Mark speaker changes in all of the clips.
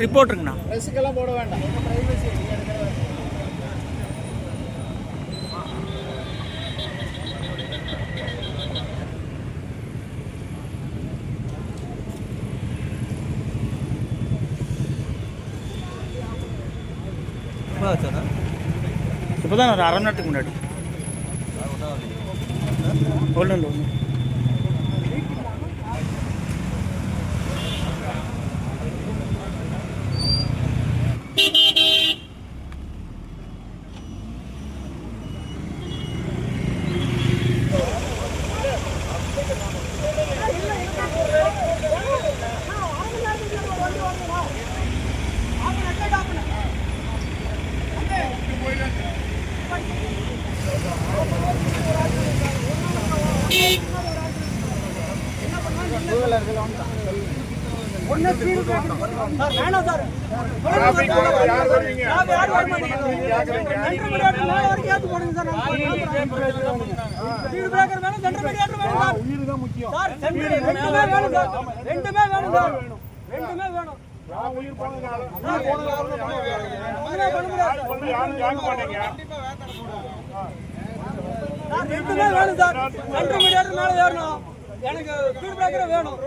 Speaker 1: ரிப்போர்ட்டுங்கண்ணா
Speaker 2: ரிஸ்க்கெல்லாம் போட வேண்டாம்
Speaker 1: இப்போ தான் ஒரு அரை மணி நேரத்துக்கு முன்னாடி ஒன்றும் இல்லை ஒன்றும்
Speaker 2: உயிர் தான் முக்கியம் நான் உயிர் போனதுனால உயிர் போனதுனால பண்ண யாரும் யாரும் பண்ணீங்க
Speaker 3: எனக்கு ஸ்பீட் பிரேக்கர் வேணும்.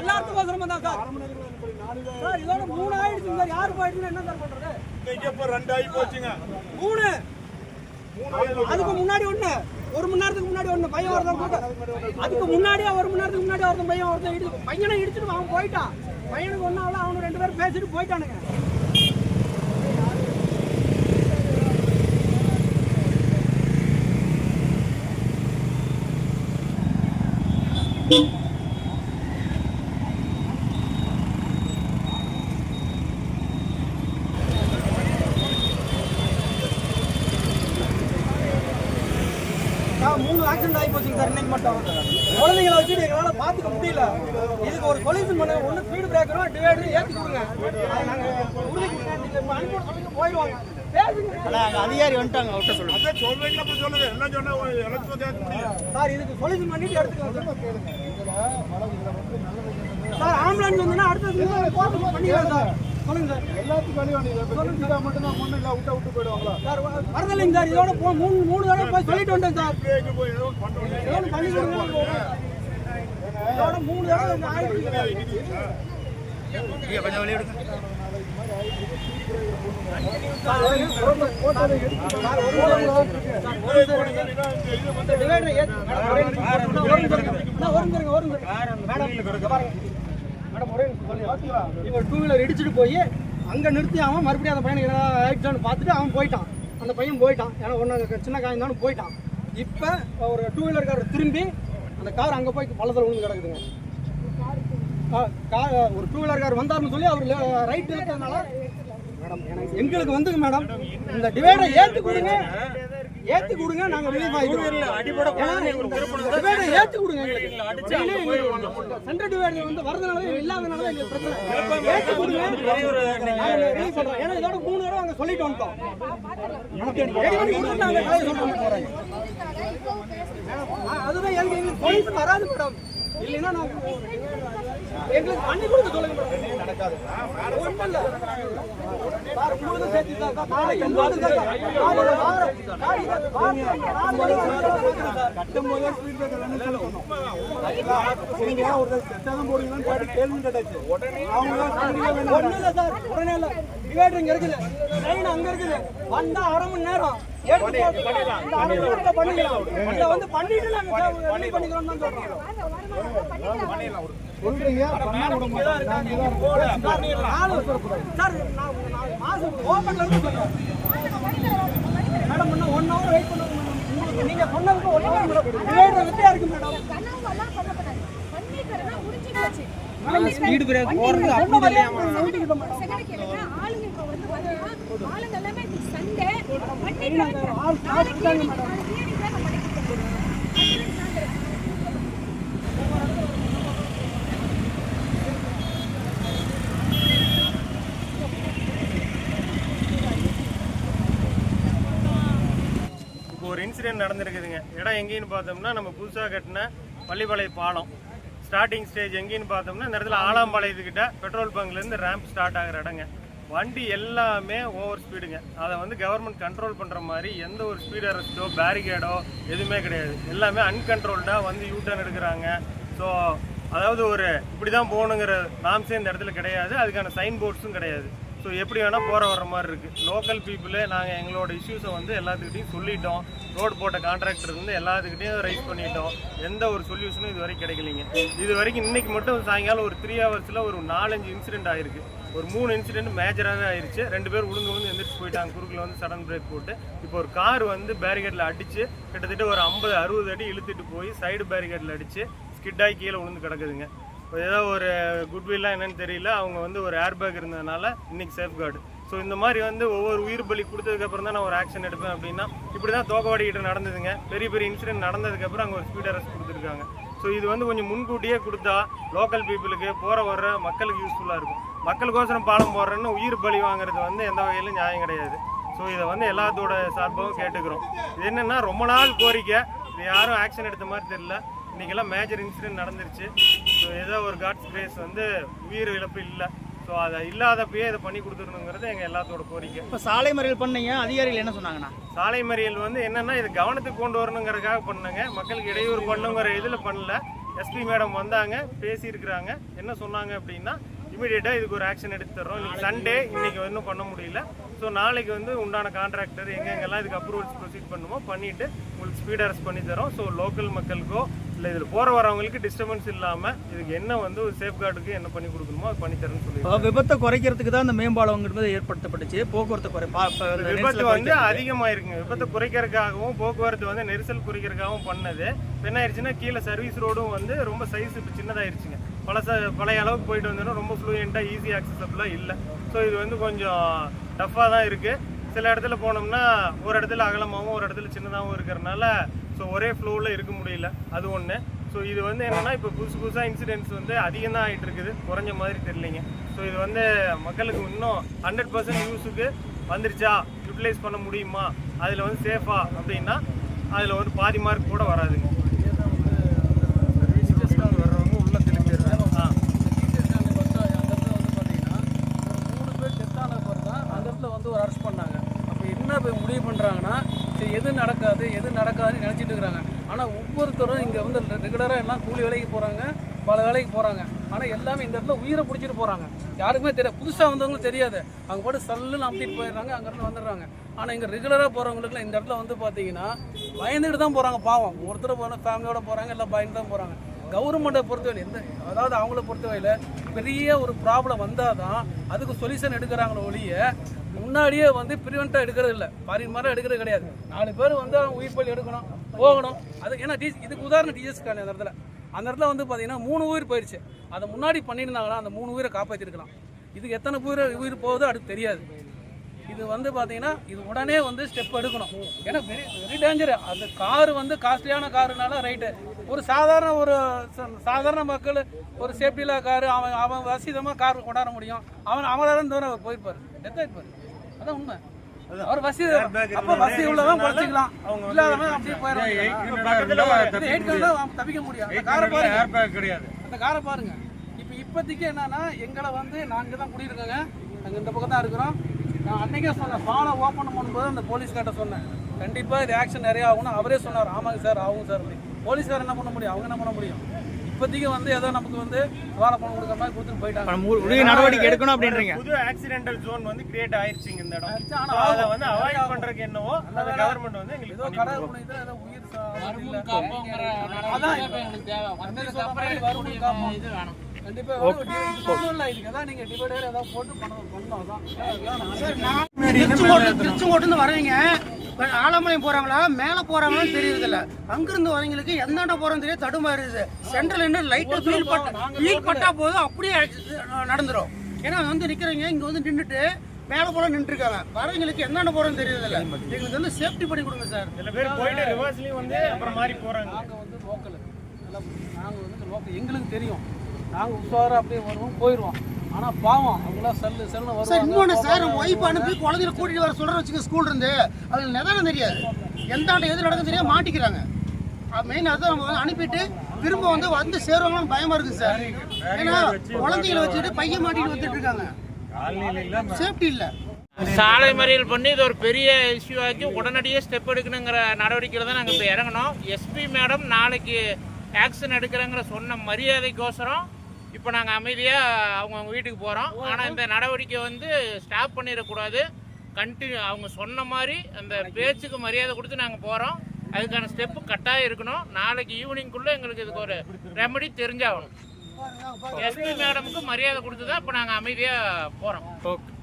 Speaker 3: எல்லாத்துக்கும் சிரமம் தான் சார். சார் இதோட மூணு ஆயிடுச்சு. சார் யாரு போயிடுச்சுன்னா என்ன சார் பண்றது?
Speaker 2: இன்னைக்கு இப்ப ரெண்டு ஆகி போச்சுங்க.
Speaker 3: மூணு. அதுக்கு முன்னாடி ஒண்ணு. ஒரு மணி நேரத்துக்கு முன்னாடி ஒண்ணு. பையன் ஒருத்தன் போட்டு. அதுக்கு முன்னாடியே ஒரு மணி நேரத்துக்கு முன்னாடி ஒருத்தன் பையன் ஒருத்தன் இடிச்சு பையனை இடிச்சுட்டு அவன் போயிட்டான். பையனுக்கு ஒன்றும் ஆகல அவனு ரெண்டு பேரும் பேசிட்டு போயிட்டானுங்க. மூணு ஆக்சிடென்ட் ஆகி போச்சுங்க சார் இன்னைக்கு மட்டும். குழந்தைங்களை வச்சுட்டு எங்களால் பார்த்துக்க முடியல. இதுக்கு ஒரு சொல்யூஷன் பண்ண. ஒன்று ஸ்பீடு பிரேக்கரும் டிவைடரும் ஏற்றி கொடுங்க. அதை நாங்கள் உறுதி கொடுங்க நீங்கள் அனுப்பி சொல்லிட்டு போயிடுவாங்க.
Speaker 1: அதிகாரி வந்துட்டாங்க அவர்கிட்ட
Speaker 2: சொல்லுங்க
Speaker 3: சார் இதுக்கு சொல்யூஷன் பண்ணிட்டு எடுத்துக்கலாம் சார் சார் ஆம்புலன்ஸ் வந்துன்னா அடுத்தது போட்டு பண்ணிக்கலாம் சார் சொல்லுங்க சார்
Speaker 2: எல்லாத்துக்கும் வழி இதா மட்டும் தான் முன்ன இல்ல விட்டா விட்டு போயிடுவாங்களா
Speaker 3: சார் வரதில்லைங்க சார் இதோட போ மூணு மூணு தடவை போய் சொல்லிட்டு வந்துட்டேன் சார்
Speaker 2: ஏதோ
Speaker 3: பண்ணி இதோட மூணு தடவை
Speaker 1: கொஞ்சம் வெளியே விடுங்க
Speaker 3: டூ வீலர் இடிச்சிட்டு போய் அங்கே நிறுத்தி அவன் மறுபடியும் அந்த பையனுக்கு என்ன ஆயிடுச்சான்னு பார்த்துட்டு அவன் போயிட்டான் அந்த பையன் போயிட்டான் ஏன்னா ஒன்று சின்ன காயம் தானே போயிட்டான் இப்போ ஒரு டூ வீலர்காரர் திரும்பி அந்த கார் அங்கே போய் பள்ளத்தில் விழுந்து கிடக்குதுங்க ஒரு டூ வீலர் கார் வந்தாருன்னு சொல்லி அவர் ரைட் இருக்கிறதுனால மேடம் எனக்கு எங்களுக்கு வந்துங்க மேடம். இந்த டிவைடரை ஏற்றி கொடுங்க. ஏற்றி கொடுங்க நாங்கள் ரிலீஃப் டிவைடரை ஏற்றி கொடுங்க சென்ட்ரல் டிவைடர் வந்து வரதுனால இல்லாதனால தான் எங்களுக்கு பிரச்சனை. ஏற்றி கொடுங்க. நாங்கள் ரிலீஃப் ஏன்னா இதோட மூணு தடவை அங்கே சொல்லிட்டு வந்துட்டோம் அதுதான் எங்களுக்கு போலீஸ் வராது மேடம். இல்லைன்னா நான் எங்களுக்கு பண்ணி கொடுக்க சொல்லுங்க நடக்காது
Speaker 2: கட்டும் போதே ஒரு செட்டாதான் போடுவீங்களான்னு கேள்வி கேட்டாச்சு அவங்க
Speaker 3: ஒண்ணும் இல்ல சார் உடனே இல்ல டிவைடர் இங்க இருக்குது ட்ரெயின் அங்க இருக்குது வந்தா அரை மணி நேரம் பண்ணிக்கலாம் வந்து பண்ணிட்டு நாங்க பண்ணிக்கிறோம் தான் சொல்றோம்
Speaker 2: சொல்றீங்க பண்ணா விட மாட்டாங்க
Speaker 3: சார், நான் மாசம் இருந்து சொல்றேன். மேடம் இன்னும் ஒன் ஹவர் வெயிட் பண்ணுங்க மேடம். நீங்க சொன்னதுக்கு மேடம் டிவைடர் வெட்டியா இருக்கு மேடம்
Speaker 4: கனவுலாம் பண்ணக்கூடாது. பண்ணிட்டேன்னா முடிஞ்சு போச்சு.
Speaker 3: ஸ்பீடு பிரேக் போறது அப்படி இல்லையா
Speaker 4: ஒரு second கேளுங்க. ஆளுங்க இப்ப வந்து பாத்தீங்கன்னா, ஆளுங்க எல்லாமே இன்னைக்கு Sunday. பண்ணிட்டாங்க. நாளைக்கு evening, நாளைக்கு evening தான் நான் பண்ணி கொடுத்துருவேன். அதுதான் சாயந்தரம்.
Speaker 5: ஆக்சிடென்ட் நடந்திருக்குதுங்க. இடம் எங்கேன்னு பார்த்தோம்னா நம்ம புதுசாக கட்டின பள்ளிப்பாளைய பாலம். ஸ்டார்டிங் ஸ்டேஜ் எங்கேன்னு பார்த்தோம்னா இந்த இடத்துல ஆலாம்பாளையத்துக்கிட்ட பெட்ரோல் பங்க்லேருந்து ரேம்ப் ஸ்டார்ட் ஆகிற இடங்க. வண்டி எல்லாமே ஓவர் ஸ்பீடுங்க அதை வந்து கவர்மெண்ட் கண்ட்ரோல் பண்ணுற மாதிரி எந்த ஒரு ஸ்பீட் அரெஸ்ட்டோ பேரிகேடோ எதுவுமே கிடையாது. எல்லாமே அன்கண்ட்ரோல்டாக வந்து யூ டர்ன் எடுக்கிறாங்க. ஸோ அதாவது ஒரு இப்படி தான் போகணுங்கிற நாம்ஸே இந்த இடத்துல கிடையாது. அதுக்கான சைன் போர்ட்ஸும் கிடையாது. ஸோ எப்படி வேணால் போகிற வர மாதிரி இருக்குது லோக்கல் பீப்புளே நாங்கள் எங்களோட இஷ்யூஸை வந்து எல்லாத்துக்கிட்டையும் சொல்லிட்டோம். ரோடு போட்ட கான்ட்ராக்டர் வந்து எல்லாத்துக்கிட்டையும் ரைஸ் பண்ணிட்டோம். எந்த ஒரு சொல்யூஷனும் இது வரைக்கும் கிடைக்கலைங்க. இது வரைக்கும் இன்றைக்கி மட்டும் சாயங்காலம் ஒரு த்ரீ ஹவர்ஸில் ஒரு நாலஞ்சு இன்சிடென்ட் ஆயிருக்கு. ஒரு மூணு இன்சிடென்ட் மேஜராகவே ஆயிடுச்சு ரெண்டு பேர் உளுந்து உளுந்து எந்திரிச்சு போயிட்டாங்க. குறுக்கில் வந்து சடன் பிரேக் போட்டு. இப்போ ஒரு கார் வந்து பேரிகேட்டில் அடித்து கிட்டத்தட்ட ஒரு ஐம்பது அறுபது அடி இழுத்துட்டு போய் சைடு பேரிகேட்டில் அடித்து ஸ்கிட்டாகி கீழே விழுந்து கிடக்குதுங்க. ஏதோ ஒரு குட்வில்லாம் என்னன்னு தெரியல அவங்க வந்து ஒரு ஏர் பேக் இருந்ததுனால இன்னைக்கு சேஃப் கார்டு ஸோ இந்த மாதிரி வந்து ஒவ்வொரு உயிர் பலி கொடுத்ததுக்கப்புறம் தான் நான் ஒரு ஆக்ஷன் எடுப்பேன் அப்படின்னா இப்படி தான் தோக்கவாடிக்கிட்ட நடந்ததுங்க. பெரிய பெரிய இன்சிடென்ட் நடந்ததுக்கப்புறம் அங்கே ஒரு ஸ்பீட் அரெஸ்ட் கொடுத்துருக்காங்க. ஸோ இது வந்து கொஞ்சம் முன்கூட்டியே கொடுத்தா லோக்கல் பீப்புளுக்கு போகிற வர்ற மக்களுக்கு யூஸ்ஃபுல்லாக இருக்கும். மக்களுக்கோசரம் பாலம் போடுறேன்னு உயிர் பலி வாங்குறது வந்து எந்த வகையிலும் நியாயம் கிடையாது. ஸோ இதை வந்து எல்லாத்தோட சார்பாகவும் கேட்டுக்கிறோம். இது என்னென்னா ரொம்ப நாள் கோரிக்கை. இது யாரும் ஆக்ஷன் எடுத்த மாதிரி தெரியல. இன்றைக்கெல்லாம் மேஜர் இன்சிடென்ட் நடந்துருச்சு. ஏதோ ஒரு காட்ஸ் கிரேஸ் வந்து உயிர் இழப்பு இல்லை. ஸோ அதை இல்லாதப்பயே இதை பண்ணி கொடுத்துடணுங்கிறது எங்கள் எல்லாத்தோட கோரிக்கை.
Speaker 3: இப்போ சாலை மறியல் பண்ணீங்க அதிகாரிகள் என்ன சொன்னாங்கண்ணா
Speaker 5: சாலை மறியல் வந்து என்னன்னா இது கவனத்துக்கு கொண்டு வரணுங்கிறதுக்காக பண்ணாங்க மக்களுக்கு இடையூறு பண்ணுங்கிற இதில் பண்ணல. எஸ்பி மேடம் வந்தாங்க பேசியிருக்கிறாங்க. என்ன சொன்னாங்க அப்படின்னா இமீடியட்டாக இதுக்கு ஒரு ஆக்ஷன் எடுத்து தர்றோம். இன்னைக்கு சண்டே இன்னைக்கு இன்னும் பண்ண முடியல. ஸோ நாளைக்கு வந்து உண்டான கான்ட்ராக்டர் எங்கெங்கெல்லாம் இதுக்கு அப்ரூவல்ஸ் ப்ரொசீட் பண்ணுமோ பண்ணிட்டு உங்களுக்கு ஸ்பீட் அரெஸ்ட் பண்ணி தரோம் ஸோ லோக்கல் மக்களுக்கோ இல்லை இதில் போகிற வரவங்களுக்கு டிஸ்டர்பன்ஸ் இல்லாமல் இதுக்கு என்ன வந்து ஒரு சேஃப் கார்டுக்கு என்ன பண்ணி கொடுக்கணுமோ அது பண்ணி தரேன்னு சொல்லி
Speaker 3: விபத்தை குறைக்கிறதுக்கு தான் இந்த மேம்பாலங்கிறது ஏற்படுத்தப்பட்டுச்சு. போக்குவரத்து குறை
Speaker 5: விபத்து வந்து
Speaker 3: குறைக்கிறதுக்கு.
Speaker 5: அதிகமாயிருக்குங்க. விபத்தை குறைக்கிறதுக்காகவும் போக்குவரத்து வந்து நெரிசல் குறைக்கிறதுக்காகவும் பண்ணது. என்ன ஆயிடுச்சுன்னா கீழே சர்வீஸ் ரோடும் வந்து ரொம்ப சைஸ் இப்போ சின்னதாயிருச்சுங்க. பல ச பழைய அளவுக்கு போயிட்டு வந்தோம்னா ரொம்ப ஃப்ளூயண்ட்டாக ஈஸி ஆக்சசபிளாக இல்லை. ஸோ இது வந்து கொஞ்சம் டஃப்பாக தான் இருக்குது சில இடத்துல போனோம்னா ஒரு இடத்துல அகலமாகவும் ஒரு இடத்துல சின்னதாகவும் இருக்கிறனால ஸோ ஒரே ஃப்ளோவில் இருக்க முடியல. அது ஒன்று ஸோ இது வந்து என்னென்னா இப்போ புதுசு புதுசாக இன்சிடென்ட்ஸ் வந்து அதிகம் தான் ஆகிட்டு இருக்குது குறைஞ்ச மாதிரி தெரியலைங்க. ஸோ இது வந்து மக்களுக்கு இன்னும் ஹண்ட்ரட் பர்சன்ட் யூஸுக்கு வந்துருச்சா? யூட்டிலைஸ் பண்ண முடியுமா? அதில் வந்து சேஃபா அப்படின்னா அதில் வந்து பாதி மார்க் கூட வராதுங்க ஆ
Speaker 6: மூணு பேர் டெத்தான பிறகு தான் அந்த இடத்துல வந்து ஒரு அரெஸ்ட் பண்ணாங்க அப்போ என்ன போய் முடிவு பண்ணுறாங்கன்னா சரி எது நடக்காது எது நடக்காதுன்னு நினச்சிட்டு இருக்கிறாங்க ஆனால் ஒவ்வொருத்தரும் இங்கே வந்து ரெகுலராக எல்லாம் கூலி வேலைக்கு போகிறாங்க பல வேலைக்கு போகிறாங்க ஆனால் எல்லாமே இந்த இடத்துல உயிரை பிடிச்சிட்டு போகிறாங்க யாருக்குமே தெரியாது புதுசாக வந்தவங்களும் தெரியாது. அவங்க போட்டு சல்லுன்னு அமுத்திட்டு போயிடுறாங்க அங்கேருந்து வந்துடுறாங்க. ஆனால் இங்கே ரெகுலராக போகிறவங்களுக்குலாம் இந்த இடத்துல வந்து பார்த்தீங்கன்னா பயந்துக்கிட்டு தான் போகிறாங்க பாவம். ஒருத்தர் போகிற ஃபேமிலியோட போகிறாங்க எல்லாம் பயந்து தான் போகிறாங்க கவர்மெண்ட்டை பொறுத்தவரை எந்த அதாவது அவங்கள பொறுத்தவரையில் பெரிய ஒரு ப்ராப்ளம் வந்தால் தான் அதுக்கு சொல்யூஷன் எடுக்கிறாங்களோ ஒழிய முன்னாடியே வந்து ப்ரிவெண்ட்டாக எடுக்கிறது இல்லை. பரிமாறம் எடுக்கிறது கிடையாது. நாலு பேர் வந்து அவங்க உயிர் பலி எடுக்கணும் போகணும். அது ஏன்னா டி இதுக்கு உதாரணம் டிஎஸ்கான அந்த இடத்துல. அந்த இடத்துல வந்து பார்த்தீங்கன்னா மூணு உயிர் போயிடுச்சு அதை முன்னாடி பண்ணியிருந்தாங்கன்னா அந்த மூணு உயிரை காப்பாற்றிருக்கலாம் இதுக்கு எத்தனை உயிர் உயிர் போகுதோ அதுக்கு தெரியாது. இது வந்து பார்த்தீங்கன்னா இது உடனே வந்து ஸ்டெப் எடுக்கணும். ஏன்னா வெரி வெரி டேஞ்சர் அந்த கார் வந்து காஸ்ட்லியான காருனால ரைட்டு ஒரு சாதாரண ஒரு சாதாரண மக்கள் ஒரு சேஃப்டியில் கார் அவன் அவன் வசதியமாக கார் கொண்டாட முடியும். அவன் அவனால தவிர அவர் போயிருப்பார் டெத் ஆயிருப்பார் அதான் உண்மை. அவர் வசதி அப்போ வசதி உள்ளவன் குறைச்சிக்கலாம். இல்லாதவன் அப்படியே போயிடலாம் தப்பிக்க முடியும் அந்த காரை பாருங்க.
Speaker 5: கிடையாது.
Speaker 6: அந்த காரை பாருங்க. இப்போ இப்போதைக்கு என்னன்னா எங்களை வந்து நாங்கள் தான் குடியிருக்கோங்க. நாங்கள் இந்த பக்கம் தான் இருக்கிறோம். நான் அன்னைக்கே சொன்னேன் பாலம் ஓப்பன் பண்ணும்போது அந்த போலீஸ்கார்ட்ட சொன்னேன். கண்டிப்பாக இது ஆக்ஷன் நிறைய ஆகும்னு அவரே சொன்னார். ஆமாங்க சார் ஆகும் சார். போலீஸ்கார் என்ன பண்ண முடியும்? அவங்க என்ன பண்ண முடியும்? இப்போதைக்கு வந்து ஏதோ நமக்கு வந்து வாழை பணம் கொடுக்குற மாதிரி கொடுத்துட்டு போயிட்டாங்க.
Speaker 3: உரிய நடவடிக்கை எடுக்கணும் அப்படின்றீங்க.
Speaker 5: புது ஆக்சிடென்டல் ஜோன் வந்து கிரியேட் ஆயிருச்சுங்க இந்த இடம்.
Speaker 6: ஆயிருச்சு, ஆனா
Speaker 5: So, அதை. வந்து அவாய்ட் பண்றதுக்கு என்னவோ அந்த கவர்மெண்ட் வந்து எங்களுக்கு
Speaker 6: ஏதோ கடை. புனித ஏதோ உயிர். அதான் கண்டிப்பா வந்து இது ஒண்ணும் இல்ல, இதுக்கு
Speaker 7: ஆலமலையம் போறாங்களா மேல போறாங்களான்னு தெரியறது இல்ல அங்கிருந்து வரவங்களுக்கு எந்தாண்ட போறோம் தெரியாது தடுமாறுது சென்ட்ரல் என்ன லைட்டா ஃபீல் பட்டா ஃபீல் பட்டா போதும் அப்படியே நடந்துரும். ஏன்னா வந்து நிக்கிறவங்க இங்க வந்து நின்றுட்டு மேல போல நின்று இருக்காங்க வரவங்களுக்கு எந்தாண்ட போறோம் தெரியறது இல்ல எங்களுக்கு வந்து சேஃப்டி பண்ணி கொடுங்க சார்
Speaker 5: சில பேர் போயிட்டு ரிவர்ஸ்லயும் வந்து அப்புறம் மாறி போறாங்க.
Speaker 6: நாங்க வந்து லோக்கல் நாங்க வந்து லோக்கல் எங்களுக்கு தெரியும். நாங்க உஷாரா அப்படியே வருவோம் போயிடுவோம் ஆனா பாவம் அவங்களாம் செல்லு செல்லு
Speaker 7: சார்
Speaker 6: வருவாங்க
Speaker 7: இன்னொன்று சார் ஒய்ஃப் அனுப்பி குழந்தைய கூட்டிட்டு வர சொல்ற வச்சுக்க ஸ்கூல் இருந்து. அதுக்கு நிதானம் தெரியாது. எந்தாண்ட எது நடக்கும் தெரியாது மாட்டிக்கிறாங்க. மெயின் அதான் நம்ம வந்து அனுப்பிட்டு திரும்ப வந்து வந்து சேருவாங்கன்னு பயமா இருக்கு சார். ஏன்னா குழந்தைகளை வச்சுட்டு பையன் மாட்டிட்டு வந்துட்டு இருக்காங்க. சேஃப்டி இல்லை
Speaker 4: சாலை மறியல் பண்ணி இது ஒரு பெரிய இஷ்யூ ஆக்கி உடனடியே ஸ்டெப் எடுக்கணுங்கிற நடவடிக்கையில் தான் நாங்கள் இப்போ இறங்கணும். எஸ்பி மேடம் நாளைக்கு ஆக்ஷன் எடுக்கிறேங்கிற சொன்ன மரியாதைக்கோசரம் இப்போ நாங்கள் அமைதியாக அவங்கவுங்க வீட்டுக்கு போகிறோம் ஆனால் இந்த நடவடிக்கை வந்து ஸ்டாப் பண்ணிடக்கூடாது. கண்டினியூ அவங்க சொன்ன மாதிரி அந்த பேச்சுக்கு மரியாதை கொடுத்து நாங்கள் போகிறோம் அதுக்கான ஸ்டெப்பு கட்டாயம் இருக்கணும். நாளைக்கு ஈவினிங்குள்ளே எங்களுக்கு இதுக்கு ஒரு ரெமடி தெரிஞ்சாகணும். எஸ்பி மேடமுக்கு மரியாதை கொடுத்து தான் இப்போ நாங்கள் அமைதியாக போகிறோம்
Speaker 3: ஓகே